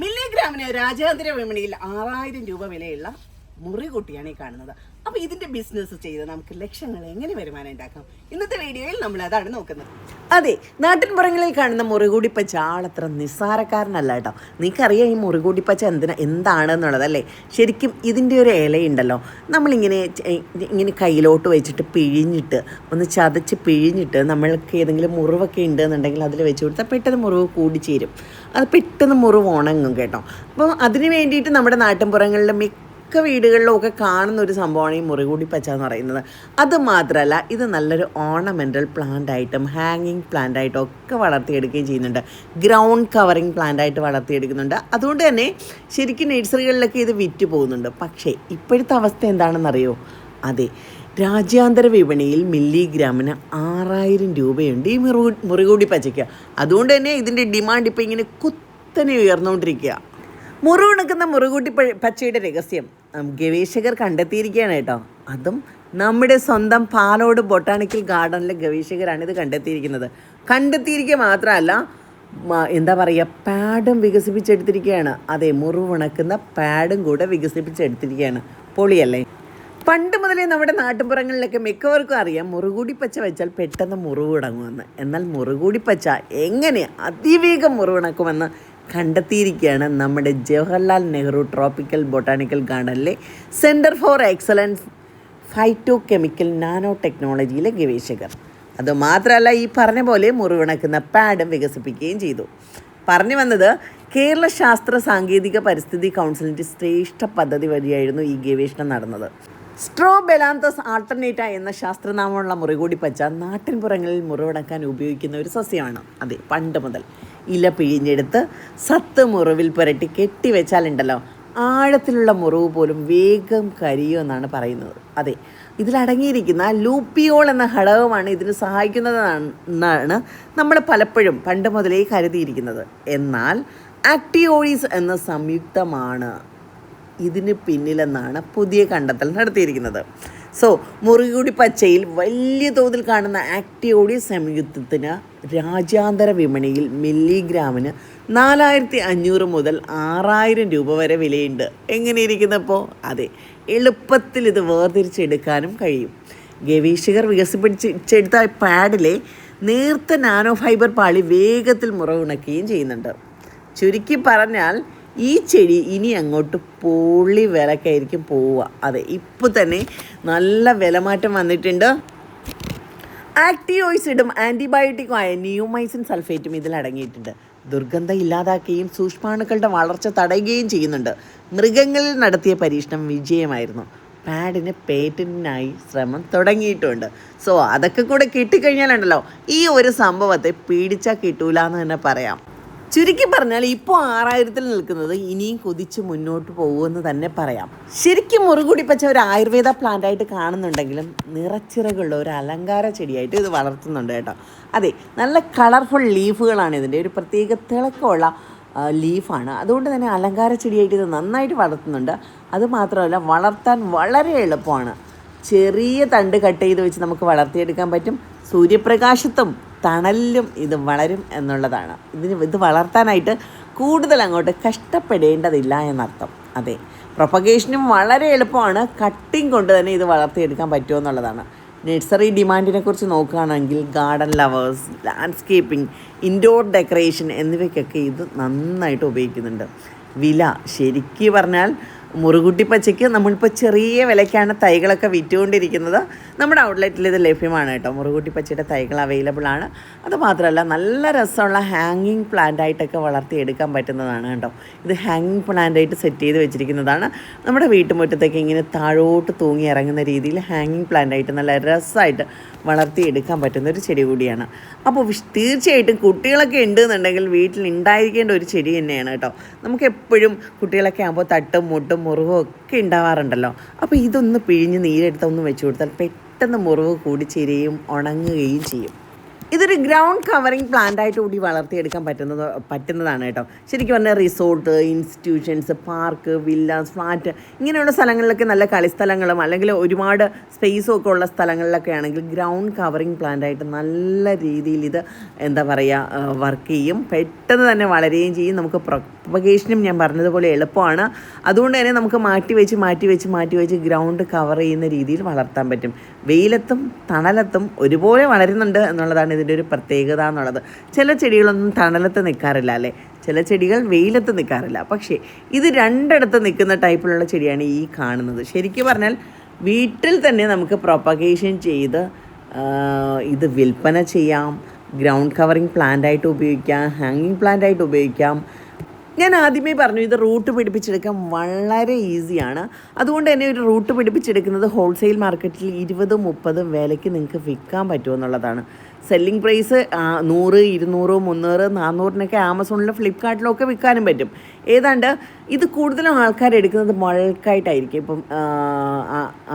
മില്ലിഗ്രാമിന് രാജ്യാന്തര വിപണിയിൽ ആറായിരം രൂപ വിലയുള്ള മുറികുട്ടിയാണ് ഈ കാണുന്നത്. അപ്പൊ ഇതിന്റെ ബിസിനസ് ചെയ്ത് നമുക്ക് ലക്ഷങ്ങൾ എങ്ങനെ വരുമാനം ഉണ്ടാക്കാം? ഇന്നത്തെ വീഡിയോയിൽ നമ്മൾ അതാണ് നോക്കുന്നത്. അതെ നാട്ടിൻപുറങ്ങളിൽ കാണുന്ന മുറികൂടിപ്പച്ച ആളത്ര നിസ്സാരക്കാരനല്ല കേട്ടോ. നിനക്കറിയാം ഈ മുറികൂടിപ്പച്ച എന്തിനാ എന്താണെന്നുള്ളതല്ലേ? ശരിക്കും ഇതിന്റെ ഒരു ഇലയുണ്ടല്ലോ. നമ്മളിങ്ങനെ ഇങ്ങനെ കയ്യിലോട്ട് വെച്ചിട്ട് പിഴിഞ്ഞിട്ട് ഒന്ന് ചതച്ച് പിഴിഞ്ഞിട്ട് നമ്മൾക്ക് ഏതെങ്കിലും മുറിവൊക്കെ ഉണ്ടെന്നുണ്ടെങ്കിൽ അതിൽ വെച്ച് കൊടുത്താൽ പെട്ടെന്ന് മുറിവ് കൂടിച്ചേരും. അത് പെട്ടെന്ന് മുറിവ് ഉണങ്ങും കേട്ടോ. അപ്പോൾ അതിന് വേണ്ടിയിട്ട് നമ്മുടെ നാട്ടിൻപുറങ്ങളിൽ മിക്ക മിക്ക വീടുകളിലും ഒക്കെ കാണുന്ന ഒരു സംഭവമാണ് ഈ മുറികൂടി പച്ച എന്ന് പറയുന്നത്. അത് മാത്രമല്ല ഇത് നല്ലൊരു ഓർണമെന്റൽ പ്ലാന്റ് ആയിട്ടും ഹാങ്ങിങ് പ്ലാന്റ് ആയിട്ടും ഒക്കെ വളർത്തിയെടുക്കുകയും ചെയ്യുന്നുണ്ട്. ഗ്രൗണ്ട് കവറിങ് പ്ലാന്റ് ആയിട്ട് വളർത്തിയെടുക്കുന്നുണ്ട്. അതുകൊണ്ട് തന്നെ ശരിക്കും നഴ്സറികളിലൊക്കെ ഇത് വിറ്റ് പോകുന്നുണ്ട്. പക്ഷേ ഇപ്പോഴത്തെ അവസ്ഥ എന്താണെന്നറിയോ? അതെ രാജ്യാന്തര വിപണിയിൽ മില്ലിഗ്രാമിന് ആറായിരം രൂപയുണ്ട് ഈ മുറി മുറികൂടി പച്ചയ്ക്ക് അതുകൊണ്ട് തന്നെ ഇതിന്റെ ഡിമാൻഡ് ഇപ്പോൾ ഇങ്ങനെ കുത്തനെ ഉയർന്നുകൊണ്ടിരിക്കുക മുറിവുണക്കുന്ന മുറുകൂട്ടി പച്ചയുടെ രഹസ്യം. ഗവേഷകർ കണ്ടെത്തിയിരിക്കുകയാണ് കേട്ടോ. അതും നമ്മുടെ സ്വന്തം പാലോട് ബൊട്ടാണിക്കൽ ഗാർഡനിലെ ഗവേഷകരാണ് ഇത് കണ്ടെത്തിയിരിക്കുന്നത്. കണ്ടെത്തിയിരിക്കുക മാത്രമല്ല എന്താ പറയുക പാഡും വികസിപ്പിച്ചെടുത്തിരിക്കുകയാണ്. അതെ മുറിവുണക്കുന്ന പാഡും കൂടെ വികസിപ്പിച്ചെടുത്തിരിക്കുകയാണ് പൊളിയല്ലേ? പണ്ട് മുതലേ നമ്മുടെ നാട്ടുപുറങ്ങളിലൊക്കെ മിക്കവർക്കും അറിയാം മുറുകൂടി പച്ച വെച്ചാൽ പെട്ടെന്ന് മുറിവ് മുറിവിടങ്ങുമെന്ന് എന്നാൽ മുറുകൂടി പച്ച എങ്ങനെ അതിവേഗം മുറിവിണക്കുമെന്ന് കണ്ടെത്തിയിരിക്കുകയാണ് നമ്മുടെ Jawaharlal Nehru tropical botanical ഗാർഡനിലെ centre for excellence phyto chemical nano ടെക്നോളജിയിലെ ഗവേഷകർ. അതുമാത്രമല്ല ഈ പറഞ്ഞ പോലെ മുറിവിണക്കുന്ന പാഡും വികസിപ്പിക്കുകയും ചെയ്തു. പറഞ്ഞു വന്നത് കേരള ശാസ്ത്ര സാങ്കേതിക പരിസ്ഥിതി കൗൺസിലിന്റെ ശ്രേഷ്ഠ പദ്ധതി വഴിയായിരുന്നു ഈ ഗവേഷണം നടന്നത്. സ്ട്രോ ബെലാന്തസ് ആൾട്ടർനേറ്റ എന്ന ശാസ്ത്രനാമമുള്ള മുറികൂടി പച്ച നാട്ടിൻപുറങ്ങളിൽ മുറിവടക്കാൻ ഉപയോഗിക്കുന്ന ഒരു സസ്യമാണ്. അതെ പണ്ട് മുതൽ ഇല പിഴിഞ്ഞെടുത്ത് സത്ത് മുറിവിൽ പുരട്ടി കെട്ടിവെച്ചാലുണ്ടല്ലോ ആഴത്തിലുള്ള മുറിവ് പോലും വേഗം കരിയുമെന്നാണ് പറയുന്നത്. അതെ ഇതിലടങ്ങിയിരിക്കുന്ന ലൂപ്പിയോൾ എന്ന ഘടകമാണ് ഇതിന് സഹായിക്കുന്നതെന്നാണ് നമ്മൾ പലപ്പോഴും പണ്ട് മുതലേ കരുതിയിരിക്കുന്നത്. എന്നാൽ ആക്ടിയോളീസ് എന്ന സംയുക്തമാണ്. ഇതിന് പിന്നിലെന്നാണ് പുതിയ കണ്ടെത്തൽ നടത്തിയിരിക്കുന്നത്. സോ മുറികൂടി പച്ചയിൽ വലിയ തോതിൽ കാണുന്ന ആക്ടിയോഡി സംയുക്തത്തിന് രാജ്യാന്തര വിപണിയിൽ മില്ലിഗ്രാമിന് നാലായിരത്തി അഞ്ഞൂറ് മുതൽ ആറായിരം രൂപ വരെ വിലയുണ്ട്. എങ്ങനെ ഇരിക്കുന്നപ്പോൾ അതെ എളുപ്പത്തിൽ ഇത് വേർതിരിച്ചെടുക്കാനും കഴിയും. ഗവേഷകർ വികസിപ്പിച്ചെടുത്ത പാഡിലെ നേർത്ത നാനോ ഫൈബർ പാളി വേഗത്തിൽ മുറവുണക്കുകയും ചെയ്യുന്നുണ്ട്. ചുരുക്കി പറഞ്ഞാൽ ഈ ചെടി ഇനി അങ്ങോട്ട് പൊള്ളി വിലക്കായിരിക്കും പോവുക. അതെ ഇപ്പോൾ തന്നെ നല്ല വിലമാറ്റം വന്നിട്ടുണ്ട്. ആക്ടിയോയിസിഡും ആന്റിബയോട്ടിക്കുമായ നിയോമൈസിൻ സൾഫേറ്റും ഇതിൽ അടങ്ങിയിട്ടുണ്ട്. ദുർഗന്ധം ഇല്ലാതാക്കുകയും സൂക്ഷ്മാണുക്കളുടെ വളർച്ച തടയുകയും ചെയ്യുന്നുണ്ട്. മൃഗങ്ങളിൽ നടത്തിയ പരീക്ഷണം വിജയമായിരുന്നു. പാഡിന് പേറ്റന്റിനായി ശ്രമം തുടങ്ങിയിട്ടുണ്ട്. സോ അതൊക്കെ കൂടെ കിട്ടിക്കഴിഞ്ഞാലുണ്ടല്ലോ ഈ ഒരു സംഭവത്തെ പീഡിച്ചാൽ കിട്ടൂല എന്ന് തന്നെ പറയാം. ചുരുക്കി പറഞ്ഞാൽ ഇപ്പോൾ ആറായിരത്തിൽ നിൽക്കുന്നത് ഇനിയും കുതിച്ച് മുന്നോട്ട് പോകുമെന്ന് തന്നെ പറയാം. ശരിക്കും മുറുകൂടി പച്ച ഒരു ആയുർവേദ പ്ലാന്റ് ആയിട്ട് കാണുന്നുണ്ടെങ്കിലും നിറച്ചിറകുള്ള ഒരു അലങ്കാര ചെടിയായിട്ട് ഇത് വളർത്തുന്നുണ്ട് കേട്ടോ. അതെ നല്ല കളർഫുൾ ലീഫുകളാണ് ഇതിന്റെ. ഒരു പ്രത്യേക തിളക്കമുള്ള ലീഫാണ് അതുകൊണ്ട് തന്നെ അലങ്കാര ചെടിയായിട്ട് ഇത് നന്നായിട്ട് വളർത്തുന്നുണ്ട്. അതുമാത്രമല്ല വളർത്താൻ വളരെ എളുപ്പമാണ്. ചെറിയ തണ്ട് കട്ട് ചെയ്ത് വെച്ച് നമുക്ക് വളർത്തിയെടുക്കാൻ പറ്റും. സൂര്യപ്രകാശത്തും തണലിലും ഇത് വളരും എന്നുള്ളതാണ്. ഇതിന് ഇത് വളർത്താനായിട്ട് കൂടുതൽ അങ്ങോട്ട് കഷ്ടപ്പെടേണ്ടതില്ല എന്നർത്ഥം. അതെ പ്രൊപ്പഗേഷനും വളരെ എളുപ്പമാണ് കട്ടിങ് കൊണ്ട് തന്നെ ഇത് വളർത്തിയെടുക്കാൻ പറ്റുമെന്നുള്ളതാണ് നഴ്സറി ഡിമാൻഡിനെ കുറിച്ച് നോക്കുകയാണെങ്കിൽ garden lovers landscaping indoor decoration എന്നിവയ്ക്കൊക്കെ ഇത് നന്നായിട്ട് ഉപയോഗിക്കുന്നുണ്ട്. വില ശരിക്കും പറഞ്ഞാൽ മുറുകുട്ടി പച്ചയ്ക്ക് നമ്മളിപ്പോൾ ചെറിയ വിലയ്ക്കാണ് തൈകളൊക്കെ വിറ്റുകൊണ്ടിരിക്കുന്നത്. നമ്മുടെ ഔട്ട്ലെറ്റിൽ ഇത് ലഭ്യമാണ് കേട്ടോ. മുറുകൂട്ടി പച്ചയുടെ തൈകൾ അവൈലബിൾ ആണ്. അത് മാത്രമല്ല നല്ല രസമുള്ള ഹാങ്ങിങ് പ്ലാന്റ് ആയിട്ടൊക്കെ വളർത്തിയെടുക്കാൻ പറ്റുന്നതാണ് കേട്ടോ. ഇത് ഹാങ്ങിങ് പ്ലാന്റ് ആയിട്ട് സെറ്റ് ചെയ്ത് വെച്ചിരിക്കുന്നതാണ്. നമ്മുടെ വീട്ടുമുറ്റത്തേക്ക് ഇങ്ങനെ താഴോട്ട് തൂങ്ങി ഇറങ്ങുന്ന രീതിയിൽ ഹാങ്ങിങ് പ്ലാന്റ് ആയിട്ട് നല്ല രസമായിട്ട് വളർത്തിയെടുക്കാൻ പറ്റുന്ന ഒരു ചെടി കൂടിയാണ്. അപ്പോൾ തീർച്ചയായിട്ടും കുട്ടികളൊക്കെ ഉണ്ട് എന്നുണ്ടെങ്കിൽ വീട്ടിൽ ഉണ്ടായിരിക്കേണ്ട ഒരു ചെടി തന്നെയാണ് കേട്ടോ. നമുക്ക് എപ്പോഴും കുട്ടികളൊക്കെ ആകുമ്പോൾ തട്ടും മുട്ടും മുറിവും ഒക്കെ ഉണ്ടാവാറുണ്ടല്ലോ. അപ്പോൾ ഇതൊന്ന് പിഴിഞ്ഞ് നീരെടുത്ത് ഒന്ന് വെച്ച് കൊടുത്താൽ പെട്ടെന്ന് മുറിവ് കൂടി ചേരുകയും ഉണങ്ങുകയും ചെയ്യും. ഇതൊരു ഗ്രൗണ്ട് കവറിങ് പ്ലാന്റ് ആയിട്ട് കൂടി വളർത്തിയെടുക്കാൻ പറ്റുന്നത് പറ്റുന്നതാണ് കേട്ടോ. ശരിക്കും പറഞ്ഞാൽ resort institutions park villas flat ഇങ്ങനെയുള്ള സ്ഥലങ്ങളിലൊക്കെ നല്ല കളിസ്ഥലങ്ങളും അല്ലെങ്കിൽ ഒരുപാട് സ്പേസും ഒക്കെ ഉള്ള സ്ഥലങ്ങളിലൊക്കെ ആണെങ്കിൽ ഗ്രൗണ്ട് കവറിങ് പ്ലാന്റ് ആയിട്ട് നല്ല രീതിയിൽ ഇത് എന്താ പറയുക വർക്ക് ചെയ്യും. പെട്ടെന്ന് തന്നെ വളരുകയും ചെയ്യും. നമുക്ക് പ്രൊപ്പഗേഷനും ഞാൻ പറഞ്ഞതുപോലെ എളുപ്പമാണ്. അതുകൊണ്ട് തന്നെ നമുക്ക് മാറ്റി വെച്ച് മാറ്റി വെച്ച് മാറ്റി വെച്ച് ഗ്രൗണ്ട് കവർ ചെയ്യുന്ന രീതിയിൽ വളർത്താൻ പറ്റും. വെയിലത്തും തണലത്തും ഒരുപോലെ വളരുന്നുണ്ട് എന്നുള്ളതാണ് ഇതിന്റെ ഒരു പ്രത്യേകത എന്നുള്ളത്. ചില ചെടികളൊന്നും തണലത്ത് നിൽക്കാറില്ല അല്ലേ? ചില ചെടികൾ വെയിലത്ത് നിൽക്കാറില്ല. പക്ഷേ ഇത് രണ്ടിടത്ത് നിൽക്കുന്ന ടൈപ്പിലുള്ള ചെടിയാണ് ഈ കാണുന്നത്. ശരിക്കും പറഞ്ഞാൽ വീട്ടിൽ തന്നെ നമുക്ക് പ്രൊപ്പഗേഷൻ ചെയ്ത് ഇത് വിൽപ്പന ചെയ്യാം. ഗ്രൗണ്ട് കവറിങ് പ്ലാന്റ് ആയിട്ട് ഉപയോഗിക്കാം ഹാങ്ങിങ് പ്ലാന്റ് ആയിട്ട് ഉപയോഗിക്കാം. ഞാൻ ആദ്യമേ പറഞ്ഞു ഇത് റൂട്ട് പിടിപ്പിച്ചെടുക്കാൻ വളരെ ഈസിയാണ്. അതുകൊണ്ട് തന്നെ ഒരു റൂട്ട് പിടിപ്പിച്ചെടുക്കുന്നത് ഹോൾസെയിൽ മാർക്കറ്റിൽ ഇരുപതും മുപ്പതും വിലയ്ക്ക് നിങ്ങൾക്ക് വിൽക്കാൻ പറ്റുമെന്നുള്ളതാണ് സെല്ലിംഗ് പ്രൈസ് നൂറ് ഇരുന്നൂറ് മുന്നൂറ് നാനൂറിനൊക്കെ ആമസോണിലും ഫ്ലിപ്കാർട്ടിലും ഒക്കെ വിൽക്കാനും പറ്റും. ഏതാണ്ട് ഇത് കൂടുതലും ആൾക്കാർ എടുക്കുന്നത് ബൾക്കായിട്ടായിരിക്കും ഇപ്പം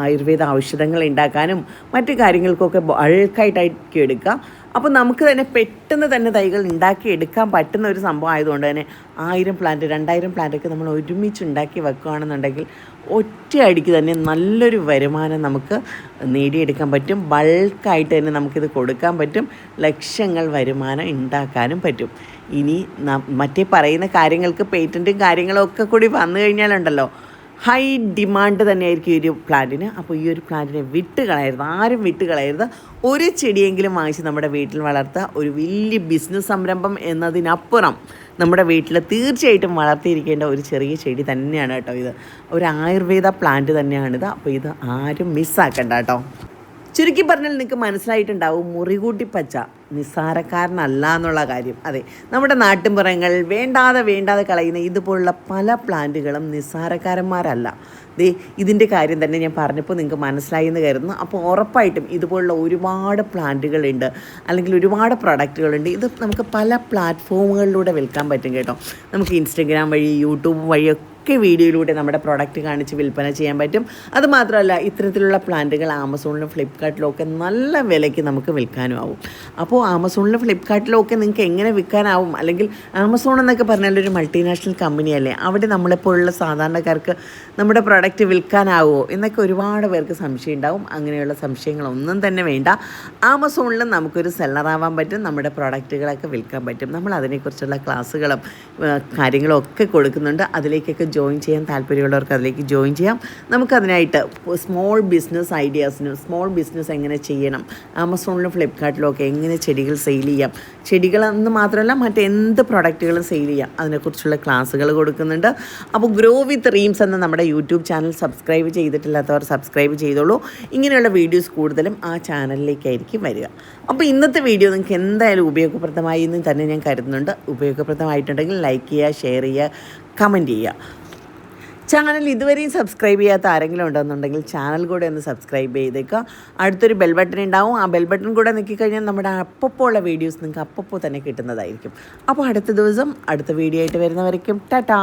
ആയുർവേദ ഔഷധങ്ങൾ ഉണ്ടാക്കാനും മറ്റു കാര്യങ്ങൾക്കൊക്കെ ബൾക്കായിട്ടായിരിക്കും എടുക്കുക. അപ്പോൾ നമുക്ക് തന്നെ പെട്ടെന്ന് തന്നെ തൈകൾ ഉണ്ടാക്കി എടുക്കാൻ പറ്റുന്ന ഒരു സംഭവം ആയതുകൊണ്ട് തന്നെ ആയിരം പ്ലാന്റ് രണ്ടായിരം പ്ലാന്റൊക്കെ നമ്മൾ ഒരുമിച്ച് ഉണ്ടാക്കി വെക്കുകയാണെന്നുണ്ടെങ്കിൽ ഒറ്റയടിക്ക് തന്നെ നല്ലൊരു വരുമാനം നമുക്ക് നേടിയെടുക്കാൻ പറ്റും. ബൾക്കായിട്ട് തന്നെ നമുക്കിത് കൊടുക്കാൻ പറ്റും. ലക്ഷങ്ങൾ വരുമാനം ഉണ്ടാക്കാനും പറ്റും. ഇനി മറ്റേ പറയുന്ന കാര്യങ്ങൾക്ക് പേറ്റന്റും കാര്യങ്ങളൊക്കെ കൂടി വന്നു കഴിഞ്ഞാലുണ്ടല്ലോ. ഹൈ ഡിമാൻഡ് തന്നെയായിരിക്കും ഈ ഒരു പ്ലാന്റിന് അപ്പോൾ ഈ ഒരു പ്ലാന്റിനെ വിട്ട് കളയരുത്. ആരും വിട്ട് കളയരുത്. ഒരു ചെടിയെങ്കിലും വാങ്ങിച്ച് നമ്മുടെ വീട്ടിൽ വളർത്തുക ഒരു വലിയ ബിസിനസ് സംരംഭം എന്നതിനപ്പുറം നമ്മുടെ വീട്ടിൽ തീർച്ചയായിട്ടും വളർത്തിയിരിക്കേണ്ട ഒരു ചെറിയ ചെടി തന്നെയാണ് കേട്ടോ ഇത്. ഒരു ആയുർവേദ പ്ലാന്റ് തന്നെയാണിത്. അപ്പോൾ ഇത് ആരും മിസ്സാക്കണ്ട കേട്ടോ. ചുരുക്കി പറഞ്ഞാൽ നിങ്ങൾക്ക് മനസ്സിലായിട്ടുണ്ടാവും മുറികൂട്ടി പച്ച. നിസ്സാരക്കാരനല്ല എന്നുള്ള കാര്യം. അതെ നമ്മുടെ നാട്ടിൻപുറങ്ങൾ വേണ്ടാതെ വേണ്ടാതെ കളയുന്ന ഇതുപോലുള്ള പല പ്ലാന്റുകളും നിസ്സാരക്കാരന്മാരല്ല. ദേ ഇതിന്റെ കാര്യം തന്നെ ഞാൻ പറഞ്ഞപ്പോൾ നിങ്ങൾക്ക് മനസ്സിലായി എന്ന് കരുതുന്നു. അപ്പോൾ ഉറപ്പായിട്ടും ഇതുപോലുള്ള ഒരുപാട് പ്ലാന്റുകളുണ്ട് അല്ലെങ്കിൽ ഒരുപാട് പ്രൊഡക്റ്റുകളുണ്ട്. ഇത് നമുക്ക് പല പ്ലാറ്റ്ഫോമുകളിലൂടെ വിൽക്കാൻ പറ്റും കേട്ടോ. നമുക്ക് ഇൻസ്റ്റഗ്രാം വഴി യൂട്യൂബ് വഴിയൊക്കെ ഒക്കെ വീഡിയോയിലൂടെ നമ്മുടെ പ്രോഡക്റ്റ് കാണിച്ച് വിൽപ്പന ചെയ്യാൻ പറ്റും. അതുമാത്രമല്ല ഇത്തരത്തിലുള്ള പ്ലാന്റുകൾ ആമസോണിലും ഫ്ലിപ്കാർട്ടിലും ഒക്കെ നല്ല വിലയ്ക്ക് നമുക്ക് വിൽക്കാനും ആവും. അപ്പോൾ ആമസോണിലും ഫ്ലിപ്കാർട്ടിലും ഒക്കെ നിങ്ങൾക്ക് എങ്ങനെ വിൽക്കാനാവും? അല്ലെങ്കിൽ ആമസോൺ എന്നൊക്കെ പറഞ്ഞാൽ ഒരു മൾട്ടിനാഷണൽ കമ്പനിയല്ലേ അവിടെ നമ്മളെപ്പോലുള്ള സാധാരണക്കാർക്ക് നമ്മുടെ പ്രൊഡക്റ്റ് വിൽക്കാനാവുമോ എന്നൊക്കെ ഒരുപാട് പേർക്ക് സംശയം ഉണ്ടാവും. അങ്ങനെയുള്ള സംശയങ്ങളൊന്നും തന്നെ വേണ്ട. ആമസോണിലും നമുക്കൊരു സെല്ലറാവാൻ പറ്റും. നമ്മുടെ പ്രൊഡക്റ്റുകളൊക്കെ വിൽക്കാൻ പറ്റും. നമ്മൾ അതിനെക്കുറിച്ചുള്ള ക്ലാസ്സുകളും കാര്യങ്ങളും ഒക്കെ കൊടുക്കുന്നുണ്ട്. അതിലേക്കൊക്കെ ജോയിൻ ചെയ്യാൻ താല്പര്യമുള്ളവർക്ക് അതിലേക്ക് ജോയിൻ ചെയ്യാം. നമുക്കതിനായിട്ട് സ്മോൾ ബിസിനസ് ഐഡിയാസിനും സ്മോൾ ബിസിനസ് എങ്ങനെ ചെയ്യണം? ആമസോണിലും ഫ്ലിപ്കാർട്ടിലും ഒക്കെ എങ്ങനെ ചെടികൾ സെയിൽ ചെയ്യാം. ചെടികളെന്ന് മാത്രമല്ല മറ്റെന്ത് പ്രൊഡക്റ്റുകളും സെയിൽ ചെയ്യാം. അതിനെക്കുറിച്ചുള്ള ക്ലാസ്സുകൾ കൊടുക്കുന്നുണ്ട്. അപ്പോൾ ഗ്രോ വിത്ത് റീംസ് എന്ന നമ്മുടെ യൂട്യൂബ് ചാനൽ സബ്സ്ക്രൈബ് ചെയ്തിട്ടില്ലാത്തവർ സബ്സ്ക്രൈബ് ചെയ്തോളൂ. ഇങ്ങനെയുള്ള വീഡിയോസ് കൂടുതലും ആ ചാനലിലേക്കായിരിക്കും വരിക. അപ്പോൾ ഇന്നത്തെ വീഡിയോ നിങ്ങൾക്ക് എന്തായാലും ഉപയോഗപ്രദമായി എന്ന് തന്നെ ഞാൻ കരുതുന്നുണ്ട്. ഉപയോഗപ്രദമായിട്ടുണ്ടെങ്കിൽ ലൈക്ക് ചെയ്യുക ഷെയർ ചെയ്യുക കമന്റ് ചെയ്യുക. ചാനൽ ഇതുവരെയും സബ്സ്ക്രൈബ് ചെയ്യാത്ത ആരെങ്കിലും ഉണ്ടെന്നുണ്ടെങ്കിൽ ചാനൽ കൂടെ ഒന്ന് സബ്സ്ക്രൈബ് ചെയ്തേക്കുക. അടുത്തൊരു ബെൽ ബട്ടൺ ഉണ്ടാവും. ആ ബെൽ ബട്ടൺ കൂടെ നിൽക്കിക്കഴിഞ്ഞാൽ നമ്മുടെ അപ്പപ്പോൾ ഉള്ള വീഡിയോസ് നിങ്ങൾക്ക് അപ്പപ്പോൾ തന്നെ കിട്ടുന്നതായിരിക്കും. അപ്പോൾ അടുത്ത ദിവസം അടുത്ത വീഡിയോ ആയിട്ട് വരുന്നവരേക്കും. ടാറ്റാ.